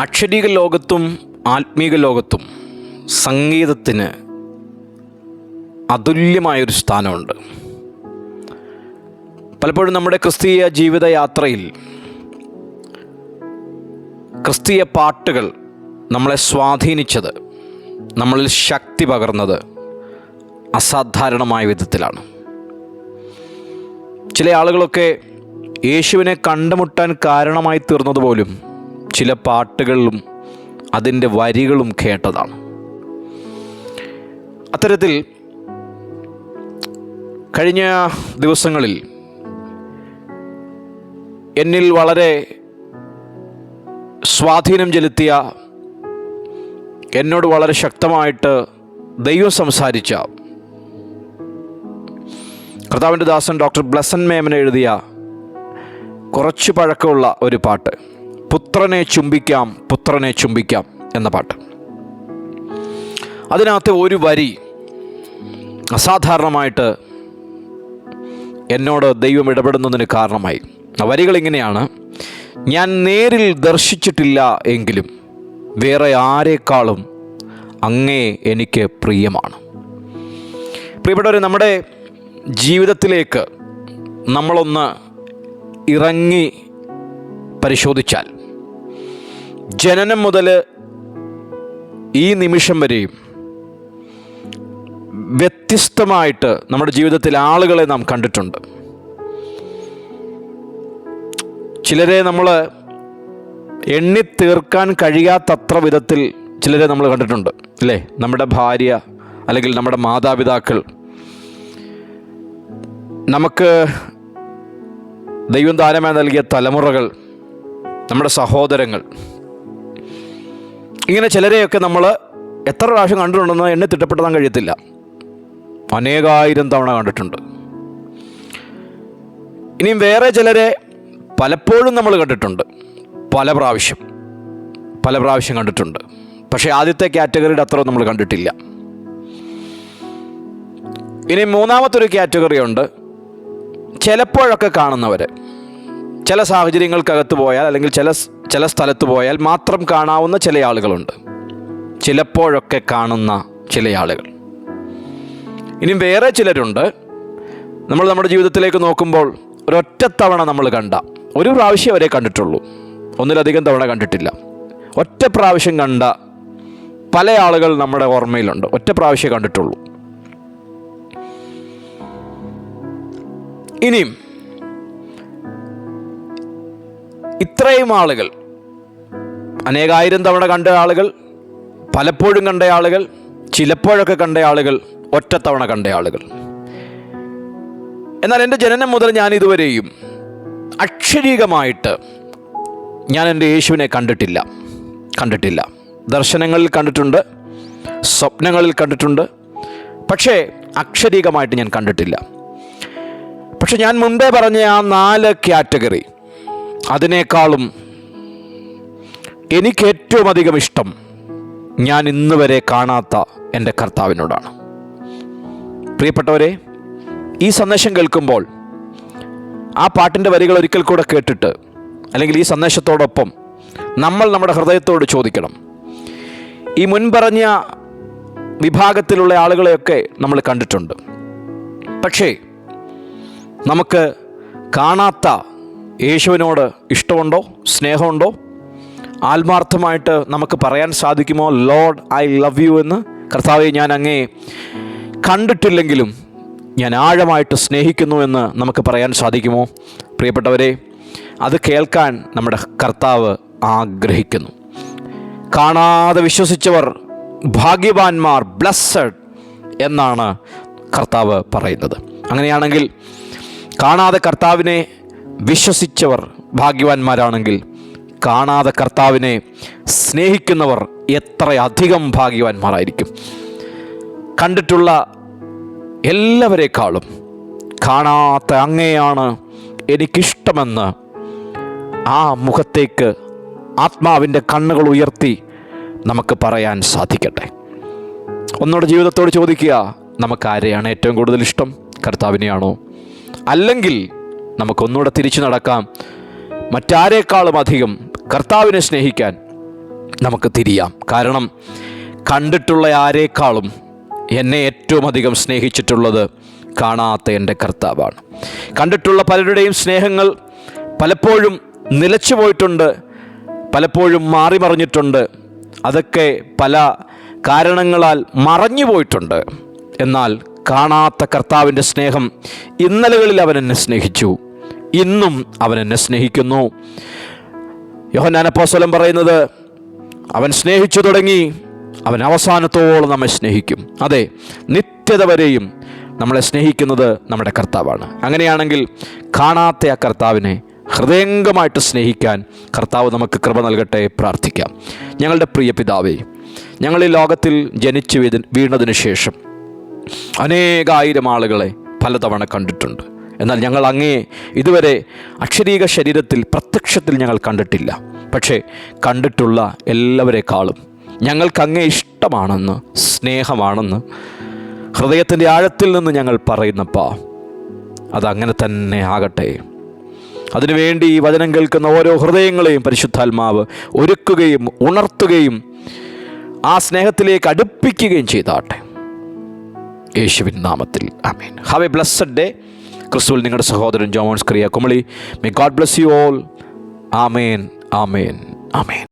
അക്ഷരീക ലോകത്തും ആത്മീക ലോകത്തും സംഗീതത്തിന് അതുല്യമായൊരു സ്ഥാനമുണ്ട്. പലപ്പോഴും നമ്മുടെ ക്രിസ്തീയ ജീവിതയാത്രയിൽ ക്രിസ്തീയ പാട്ടുകൾ നമ്മളെ സ്വാധീനിച്ചത് നമ്മളിൽ ശക്തി പകർന്നത് അസാധാരണമായ വിധത്തിലാണ്. ചില ആളുകളൊക്കെ യേശുവിനെ കണ്ടുമുട്ടാൻ കാരണമായി തീർന്നതുപോലും ചില പാട്ടുകളിലും അതിന്റെ വരികളും കേട്ടതാണ്. അത്തരത്തിൽ കഴിഞ്ഞ ദിവസങ്ങളിൽ എന്നിൽ വളരെ സ്വാധീനം ചെലുത്തിയ എന്നോട് വളരെ ശക്തമായിട്ട് ദൈവം സംസാരിച്ച കർത്താവിന്റെ ദാസൻ ഡോക്ടർ ബ്ലസൻ മേമൻ എഴുതിയ കുറച്ച് പഴക്കമുള്ള ഒരു പാട്ട്. പുത്രനെ ചുംബിക്കാം പുത്രനെ ചുംബിക്കാം എന്ന പാട്ട്. അതിനകത്ത് ഒരു വരി അസാധാരണമായിട്ട് എന്നോട് ദൈവം ഇടപെടുന്നതിന് കാരണമായി. വരികൾ ഇങ്ങനെയാണ്. ഞാൻ നേരിൽ ദർശിച്ചിട്ടില്ല എങ്കിലും വേറെ ആരെക്കാളും അങ്ങേ എനിക്ക് പ്രിയമാണ്. പ്രിയപ്പെട്ടവർ നമ്മുടെ ജീവിതത്തിലേക്ക് നമ്മളൊന്ന് ഇറങ്ങി പരിശോധിച്ചാൽ ജനനം മുതൽ ഈ നിമിഷം വരെയും വ്യത്യസ്തമായിട്ട് നമ്മുടെ ജീവിതത്തിൽ ആളുകളെ നാം കണ്ടിട്ടുണ്ട്. ചിലരെ നമ്മൾ എണ്ണി തീർക്കാൻ കഴിയാത്തത്ര വിധത്തിൽ ചിലരെ നമ്മൾ കണ്ടിട്ടുണ്ട് അല്ലേ? നമ്മുടെ ഭാര്യ അല്ലെങ്കിൽ നമ്മുടെ മാതാപിതാക്കൾ. നമുക്ക് ദൈവം ദാനമായി നൽകിയ തലമുറകൾ നമ്മുടെ സഹോദരങ്ങൾ ഇങ്ങനെ ചിലരെയൊക്കെ നമ്മൾ എത്ര പ്രാവശ്യം കണ്ടിട്ടുണ്ടെന്ന് എന്നെ തിട്ടപ്പെടുത്താൻ കഴിയത്തില്ല. അനേകായിരം തവണ കണ്ടിട്ടുണ്ട്. ഇനിയും വേറെ ചിലരെ പലപ്പോഴും നമ്മൾ കണ്ടിട്ടുണ്ട്. പല പ്രാവശ്യം. പല പ്രാവശ്യം കണ്ടിട്ടുണ്ട്. പക്ഷേ ആദ്യത്തെ കാറ്റഗറിയുടെ അത്ര നമ്മൾ കണ്ടിട്ടില്ല. ഇനി മൂന്നാമത്തൊരു കാറ്റഗറി ഉണ്ട് ചിലപ്പോഴൊക്കെ കാണുന്നവർ ചില സാഹചര്യങ്ങൾക്കകത്ത് പോയാൽ അല്ലെങ്കിൽ ചില ചില സ്ഥലത്ത് പോയാൽ മാത്രം കാണാവുന്ന ചില ആളുകളുണ്ട്. ചിലപ്പോഴൊക്കെ കാണുന്ന ചില ആളുകൾ. ഇനിയും വേറെ ചിലരുണ്ട്. നമ്മൾ നമ്മുടെ ജീവിതത്തിലേക്ക് നോക്കുമ്പോൾ ഒരൊറ്റ തവണ നമ്മൾ കണ്ട ഒരു പ്രാവശ്യം അവരെ കണ്ടിട്ടുള്ളൂ. ഒന്നിലധികം തവണ കണ്ടിട്ടില്ല. ഒറ്റ പ്രാവശ്യം കണ്ട പല ആളുകൾ നമ്മുടെ ഓർമ്മയിലുണ്ട്. ഒറ്റ പ്രാവശ്യം കണ്ടിട്ടുള്ളൂ. ഇനിയും ഇത്രയും ആളുകൾ അനേകായിരം തവണ കണ്ട ആളുകൾ പലപ്പോഴും കണ്ട ആളുകൾ ചിലപ്പോഴൊക്കെ കണ്ട ആളുകൾ ഒറ്റത്തവണ കണ്ട ആളുകൾ. എന്നാൽ എന്റെ ജനനം മുതൽ ഞാൻ ഇതുവരെയും അക്ഷരീകമായിട്ട് ഞാൻ എന്റെ യേശുവിനെ കണ്ടിട്ടില്ല കണ്ടിട്ടില്ല. ദർശനങ്ങളിൽ കണ്ടിട്ടുണ്ട് സ്വപ്നങ്ങളിൽ കണ്ടിട്ടുണ്ട് പക്ഷേ അക്ഷരീകമായിട്ട് ഞാൻ കണ്ടിട്ടില്ല. പക്ഷെ ഞാൻ മുമ്പേ പറഞ്ഞ ആ നാല് കാറ്റഗറി അതിനേക്കാളും എനിക്ക് ഏറ്റവും അധികം ഇഷ്ടം ഞാൻ ഇന്ന് വരെ കാണാത്ത എന്റെ കർത്താവിനോടാണ്. പ്രിയപ്പെട്ടവരെ ഈ സന്ദേശം കേൾക്കുമ്പോൾ ആ പാട്ടിന്റെ വരികൾ ഒരിക്കൽ കൂടെ കേട്ടിട്ട് അല്ലെങ്കിൽ ഈ സന്ദേശത്തോടൊപ്പം നമ്മൾ നമ്മുടെ ഹൃദയത്തോട് ചോദിക്കണം. ഈ മുൻപറഞ്ഞ വിഭാഗത്തിലുള്ള ആളുകളെയൊക്കെ നമ്മൾ കണ്ടിട്ടുണ്ട്. പക്ഷേ നമുക്ക് കാണാത്ത യേശുവിനോട് ഇഷ്ടമുണ്ടോ? സ്നേഹമുണ്ടോ? ആത്മാർത്ഥമായിട്ട് നമുക്ക് പറയാൻ സാധിക്കുമോ? ലോഡ് ഐ ലവ് യു എന്ന്? കർത്താവെ ഞാൻ അങ്ങേ കണ്ടിട്ടില്ലെങ്കിലും ഞാൻ ആഴമായിട്ട് സ്നേഹിക്കുന്നു എന്ന് നമുക്ക് പറയാൻ സാധിക്കുമോ? പ്രിയപ്പെട്ടവരെ അത് കേൾക്കാൻ നമ്മുടെ കർത്താവ് ആഗ്രഹിക്കുന്നു. കാണാതെ വിശ്വസിച്ചവർ ഭാഗ്യവാന്മാർ ബ്ലസ്സഡ് എന്നാണ് കർത്താവ് പറയുന്നത്. അങ്ങനെയാണെങ്കിൽ കാണാതെ കർത്താവിനെ വിശ്വസിച്ചവർ ഭാഗ്യവാന്മാരാണെങ്കിൽ കാണാതെ കർത്താവിനെ സ്നേഹിക്കുന്നവർ എത്രയധികം ഭാഗ്യവാന്മാരായിരിക്കും. കണ്ടിട്ടുള്ള എല്ലാവരെക്കാളും കാണാത്ത അങ്ങയാണ് എനിക്കിഷ്ടമെന്ന് ആ മുഖത്തേക്ക് ആത്മാവിന്റെ കണ്ണുകൾ ഉയർത്തി നമുക്ക് പറയാൻ സാധിക്കട്ടെ. ഒന്നുകൂടെ ജീവിതത്തോട് ചോദിക്കുക നമുക്കാരെയാണ് ഏറ്റവും കൂടുതൽ ഇഷ്ടം? കർത്താവിനെയാണോ? അല്ലെങ്കിൽ നമുക്കൊന്നുകൂടെ തിരിച്ചു നടക്കാം. മറ്റാരേക്കാളും അധികം കർത്താവിനെ സ്നേഹിക്കാൻ നമുക്ക് തിരിയാം. കാരണം കണ്ടിട്ടുള്ള ആരേക്കാളും എന്നെ ഏറ്റവും അധികം സ്നേഹിച്ചിട്ടുള്ളത് കാണാത്ത എന്റെ കർത്താവാണ്. കണ്ടിട്ടുള്ള പലരുടെയും സ്നേഹങ്ങൾ പലപ്പോഴും നിലച്ചു പോയിട്ടുണ്ട് പലപ്പോഴും മാറി മറിഞ്ഞിട്ടുണ്ട്. അതൊക്കെ പല കാരണങ്ങളാൽ മറഞ്ഞു പോയിട്ടുണ്ട്. എന്നാൽ കാണാത്ത കർത്താവിന്റെ സ്നേഹം ഇന്നലകളിൽ അവൻ എന്നെ സ്നേഹിച്ചു. ഇന്നും അവൻ എന്നെ സ്നേഹിക്കുന്നു. യോഹനാനപ്പോസ്വലം പറയുന്നത് അവൻ സ്നേഹിച്ചു തുടങ്ങി അവൻ അവസാനത്തോളം നമ്മെ സ്നേഹിക്കും. അതെ നിത്യത വരെയും നമ്മളെ സ്നേഹിക്കുന്നത് നമ്മുടെ കർത്താവാണ്. അങ്ങനെയാണെങ്കിൽ കാണാത്ത ആ കർത്താവിനെ ഹൃദയംഗമായിട്ട് സ്നേഹിക്കാൻ കർത്താവ് നമുക്ക് കൃപ നൽകട്ടെ പ്രാർത്ഥിക്കാം. ഞങ്ങളുടെ പ്രിയ പിതാവേ ഞങ്ങൾ ഈ ലോകത്തിൽ ജനിച്ചു വീണതിന് ശേഷം അനേകായിരം ആളുകളെ പലതവണ കണ്ടിട്ടുണ്ട്. എന്നാൽ ഞങ്ങൾ അങ്ങേ ഇതുവരെ അക്ഷരീക ശരീരത്തിൽ പ്രത്യക്ഷത്തിൽ ഞങ്ങൾ കണ്ടിട്ടില്ല. പക്ഷേ കണ്ടിട്ടുള്ള എല്ലാവരെക്കാളും ഞങ്ങൾക്ക് അങ്ങേ ഇഷ്ടമാണെന്ന് സ്നേഹമാണെന്ന് ഹൃദയത്തിന്റെ ആഴത്തിൽ നിന്ന് ഞങ്ങൾ പറയുന്നപ്പാ അതങ്ങനെ തന്നെ ആകട്ടെ. അതിനുവേണ്ടി ഈ വചനം കേൾക്കുന്ന ഓരോ ഹൃദയങ്ങളെയും പരിശുദ്ധാത്മാവ് ഒരുക്കുകയും ഉണർത്തുകയും ആ സ്നേഹത്തിലേക്ക് അടുപ്പിക്കുകയും ചെയ്താട്ടെ. യേശുവിൻ നാമത്തിൽ. Amen. Have a blessed day ക്രിസ്തുവിൽ നിങ്ങളുടെ സഹോദരൻ ജോമോൺസ് ക്രിയ Kumily. May God bless you all amen amen amen